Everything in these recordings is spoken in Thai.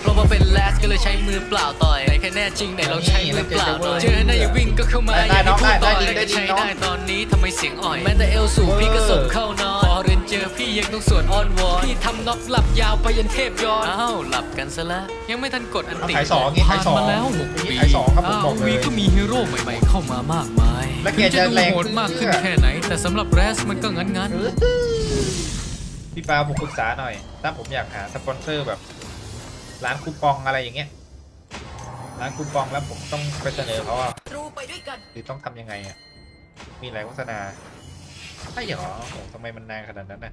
เพราะว่าเป็นแลสก็เลยใช้มือเปล่าต่อยไหนแค่แน่จริงไหนลองใช้มือเปล่าหน่อยเจอหน้าอย่าวิ่งก็เข้ามาได้อย่าน้องพูดต่อได้ยได้ก็ใช้ได้น้องได้ตอนนี้ทำไมเสียงอ่อยแม้แต่เอลสูงพี่ก็สนเข้านอนพอเรนเจอพี่ยังต้องสวดอ้อนวอนพี่ทำน็อกหลับยาวไปยันเทพย้อนอ้าวหลับกันซะแล้วยังไม่ทันกดอันติเอาขายสองงี้ขายสองผ่นมาแล้วหกอย่างงี้ปีขายสองครับผมบอกเลยวีก็มีฮีโร่ใหม่ๆเข้ามามากมายแล้วแกถึงจะดูแรงโหดมากขึ้นเพื่อแค่ไหน แต่สำหรับแรสมันก็งั้นๆพี่ปาผมปรึกษาหน่อย ถ้าผมอยากหาสปอนเซอร์แบบ ร้านคูปองอะไรอย่างเงี้ยร้านคูปองแล้วผมต้องไปเสนอเขาอะรูไปด้วยกันหรือต้องทำยังไงอะมีหลายโฆษณาใช่เหรอโอ้โหทำไมมันนานขนาดนั้นน่ะ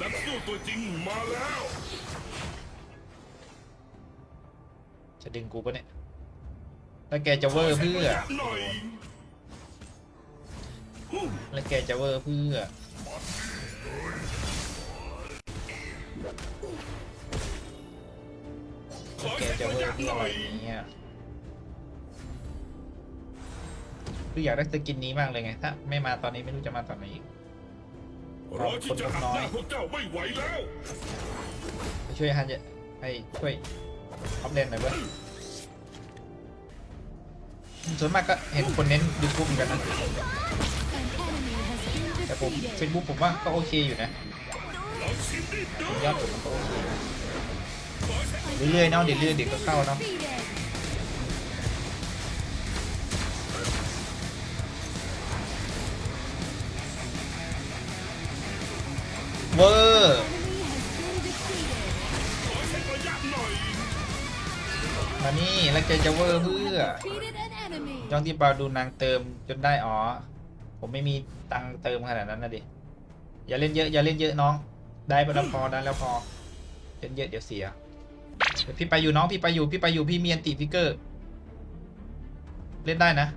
นักสู้ตัวจริงมาแล้ว จะดึงกูปะเนี่ยแล้วแกจะเวอร์เพื่อหน่อยแล้วแกจะเวอร์เพื่อขอ แกเช็คจะระเวอร์ยะเพื่อหอะน่ไรอยเนี่ยคืออยากได้สกินนี้มากเลยไง ถ้าไม่มาตอนนี้ไม่รู้จะมาตอนไหนอีกรอที่จะหักหน้าพวกเจ้าไม่ไหวแล้วไปช่วยฮันจะให้ช่วยออฟเลนหน่อยเว้ยส่วนมากก็เห็นคนเน้นยูทูบเหมือนกันนะแต่ผมเฟซบุ๊กผมว่าก็โอเคอยู่นะลองชิมดิดูยอดผมมันก็โอเค เรื่อยๆเนาะเดี๋ยวเรื่อยๆเดี๋ยวก็เข้าเนาะเวอร์ขอเช็คระยะหน่อยมานี่แล้วแกจะเวอร์เพื่อจ้องที่เปาดูนางเติมจนได้อ๋อ ผมไม่มีตังเติมขนาดนั้นนะดิ อย่าเล่นเยอะ อย่าเล่นเยอะน้อง ได้ไปแล้วพอได้แล้วพอ เล่นเยอะเดี๋ยวเสีย พี่ไปอยู่น้องพี่ไปอยู่พี่ไปอยู่พี่มีอันติฟิกเกอร์ เล่นได้นะ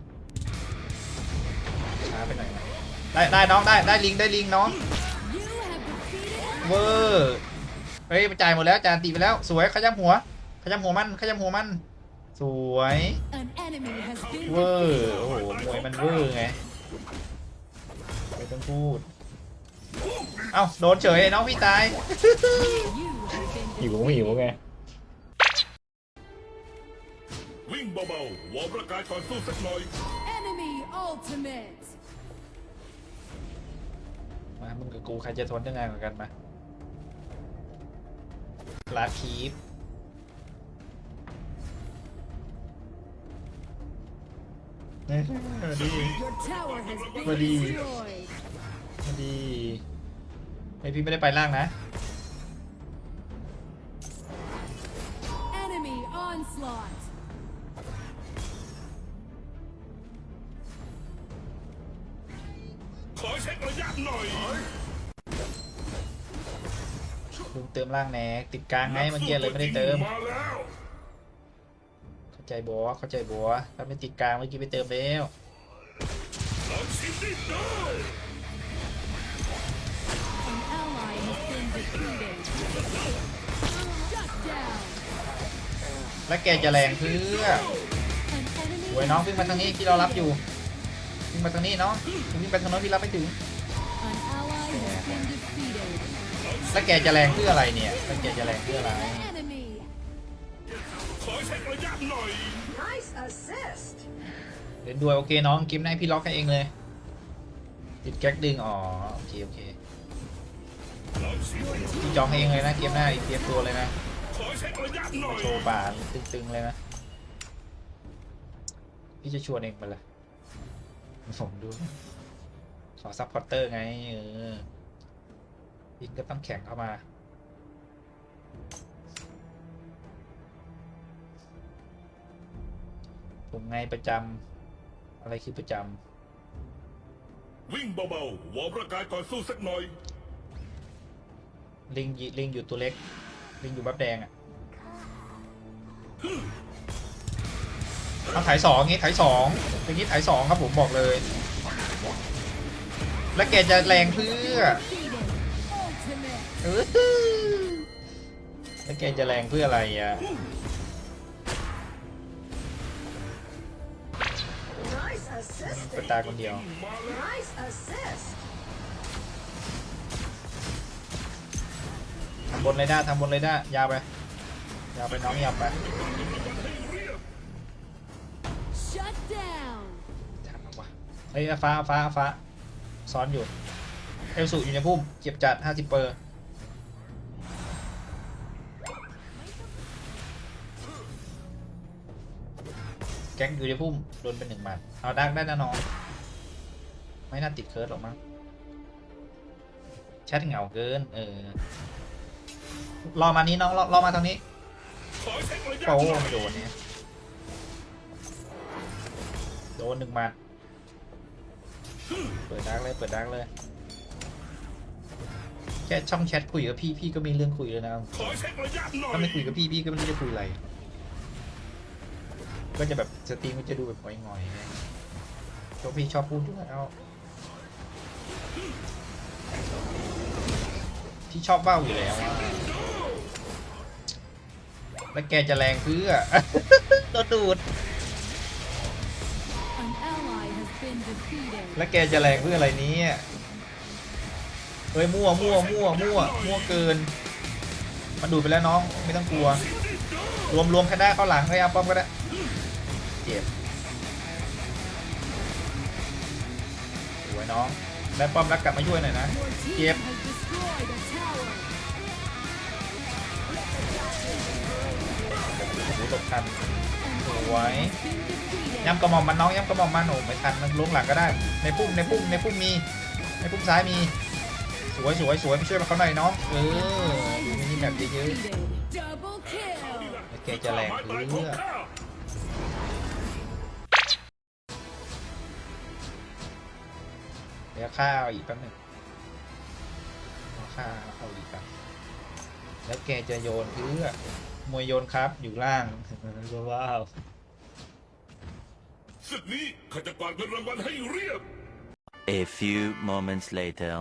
ช้าไปหน่อยนะได้ได้น้องได้ได้ลิงได้ลิงน้องเวอร์เฮ้ยจ่ายหมดแล้วจ่ายอันติไปแล้ว สวยขย้ำหัวขย้ำหัวมันขย้ำหัวมัน สวยเวอร์โอ้โหมวยมันเวอร์ไงไม่ต้องพูดเอ้าโดนเฉยไอ้น้องพี่ตายหิวหิวไง วิ่งเบาๆวอร์มร่างกายก่อนสู้สักหน่อย Enemy ultimate. มามึงกับกูใครจะทนได้งานกว่ากันมาลาคีฟเนี่ยดี Your tower has been Buddy. destroyed. ดีไอพี่ไม่ได้ไปล่างนะ Enemy onslaught. ลุงเติมล่างแหนกติดกลางไงเมื่อกี้เลยไม่ได้เติมมาแล้วเข้าใจบัวเข้าใจบัวถ้าไม่ติดกลางเมื่อกี้ไปเติมแล้วลองชิมดิดู An ally has been defeated. Shut down. แล้วแกจะแรงเพื่อ An สวย enemy. น้องวิ่งมาทางนี้ที่เรารับอยู่วิ่งมาทางนี้น้องวิ่งไปทางโน้นพี่รับไม่ถึง แล้วแกจะแรงเพื่ออะไรเนี่ยแล้วแกจะแรงเพื่ออะไร ขอเช็คระยะหน่อย Nice assist เล่นด้วยโอเคน้องกิมให้พี่ล็อกให้เองเลย ติดแก๊กดึงอ๋อโอเคโอเคพี่จองให้เองเลยนะเกมหน้าอีกเตรียมตัวเลยนะขอเช็คระยะหน่อย โชว์ป่าตึงๆเลยนะพี่จะชวนเองไปเลยผมดูขอซัพพอร์เตอร์ไงเออ พินก็ต้องแข่งเข้ามาผมไงประจำอะไรคือประจวิ่งเบาๆวอร์มร่างกายก่อนสู้สักหน่อยำลิงยิลิงอยู่ตัวเล็ก ลิงอยู่บัฟแดงอะ่ะเอาถ่ายสองงี้ถ่ายสองอย่างนี้ถ่ายสองครับผมบอกเลย แล้วแกจะแรงเพื่อ แล้วแกจะแรงเพื่ออะไรอะ Nice assist เป็นตาคนเดียว Nice assist ทำบนเลยได้ทำบนเลยได้ยาวไป ยาวไปน้องยาวไป Shut down. ถามวะเฮ้ยฟ้าฟ้าฟ้าซ้อนอยู่ เอลสูอยู่ในพุ่มเจ็บจัด 50 เปอร์ แก๊งอยู่ในพุ่มโดนเป็นหนึ่งหมัดเอาดักได้แนะน้องไม่น่าติดเคิร์ดหรอกมั้งแชทเหงาเกิน เออ รอมานี้น้องรอรอมาทางนี้ขอเช็คระยะโอ้หม่โดนเนี่ยโดนหนึ่งหมัดเปิดดักเลยเปิดดักเลยแค่ช่องแชทคุยกับพี่พี่ก็มีเรื่องคุยแล้วนะถ้าไม่คุยกับพี่พี่ก็ไม่รู้จะคุยอะไร ก็จะแบบสตรีมก็จะดูแบบงอยๆไงเพราะพี่ชอบพูดด้วยเอาพี่ชอบเบ้าอยู่แล้วอะแล้วแกจะแรงเพื่อตัวดูด An ally has been defeated. แล้วแกจะแรงเพื่ออะไรเนี้เฮ้ยมั่วมั่วมั่วมั่วมั่วเกิน มันดูดไปแล้วน้อง ไม่ต้องกลัว รวมรวมแค่ได้เข้าหลังเฮ้ยเอาป้อมก็ได้็บสวยน้องได้ป้อมรักกลับมาช่วยหน่อยนะ Your team Yep. has destroyed a tower. โอ้โหลบทัน An Why? ally has been defeated. ย้ำกระหม่อมมันน้องย้ำกระหม่อมมันโอ้ไม่ทันมันลงหลังก็ได้ ในพุ่มในพุ่มในพุ่มมีในพุ่มซ้ายมี สวยสวยสวยไปช่วยมาเขาหน่อยน้องเออดูมินิ been แมปเยอะ defeated. Double kill. ๆแล้วแกจะแรงเพื่อ ดี๋ยวข้าวอีกแป๊บหนึงเอาข้าวเอาอีกครับแล้วแกจะโยนเพื่อมวยโยนครับอยู่ล่างว้าวศึกนี้ข้าจะกวาดเงินรางวัลให้เรียบ A few moments later.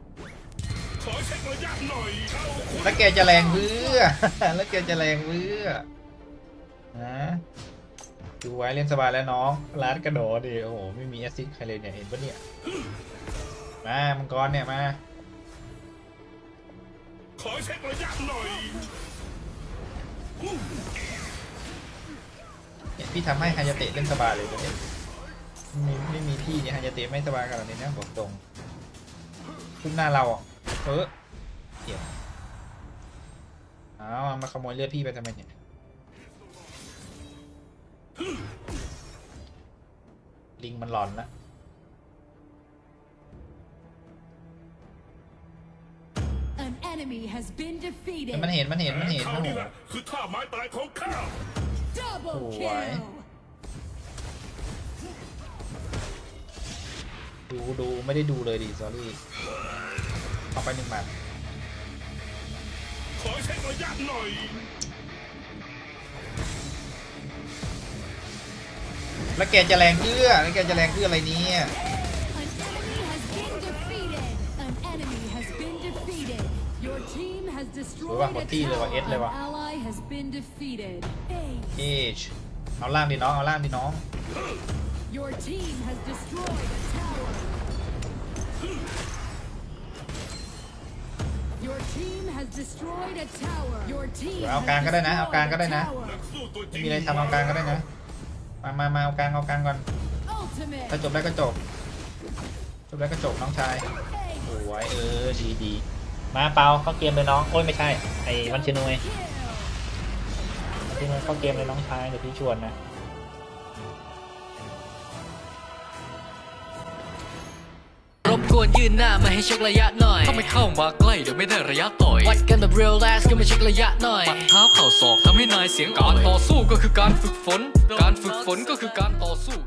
ขอเช็คระยะหน่อยเอาแล้วแกจะแรงเพื่อ แล้วแกจะแรงเพื่อนะดูไว้เล่นสบายแล้วน้องร้านกระโดดดิโอ้โหไม่มีแอสซิสต์ใครเลยเนี่ยเห็นปะเนี่ย มามังกรเนี่ยมา ขอเช็คระยะหน่อยเนี่ยพี่ทำให้ฮายาเตะเล่นสบายเลยประเด็นไม่ไม่มีพี่เนี่ยฮายาเตะไม่สบายขนาดนี้นะบอกตรงคุ้มหน้าเราอะเออเหี้ยเอามาขโมยเลือดพี่ไปทำไมเนี่ยลิงมันหลอนละ enemy has been แต่ defeated. มันเห็นมันเห็นมันเห็นคราโอ้วโหนี้แหละคือท่าไม้ตายของข้า Double Oh, kill. why? ดูดูไม่ได้ดูเลยดิ s อรี่เอาไปหนึ่งหมัดขอเช็คระยะหน่อยแล้วแกจะแรงเพื่อแล้วแกจะแรงเพื่ออะไรเนี่ย สวยว่ะ destroyed หม a ดที่เลยว่ะ tower. เอสเลย An ว่ะ ally has been defeated. เอชเอาล่างดิน้องเอาล่างดิน้อง Your team has destroyed a tower. Your team has destroyed a tower. Your team เอา has กลางก็ได้นะ เอากลางก็ได้ destroyed นะ a tower. นักสู้ตัวจไม่ริงมีอะไรทำเอากลางก็ได้นะ มามามาเอากลางเอากลางก่อน Ultimate. ถ้าจบได้ก็จบ จบได้ก็จบน้องชาย Ace. สวยเออดีดี มาเปาเข้าเกมเลยน้องโอ้ยไม่ใช่ไอ้วันชินุย Kill. ที่มันเข้าเกมเลยน้องชายเดี๋ยวพี่ชวนนะรบกวนยืนหน้ามาให้เช็คระยะหน่อยถ้าไม่เข้ามาใกล้เดี๋ยวไม่ได้ระยะต่อยวัดกันแบบ real last ก็มาเช็คระยะหน่อยปัดเท้าเข่าศอกทำให้นายเสียงอ่อนการต่อสู้ก็คือการฝึกฝน การฝึกฝนก็คือการต่อสู้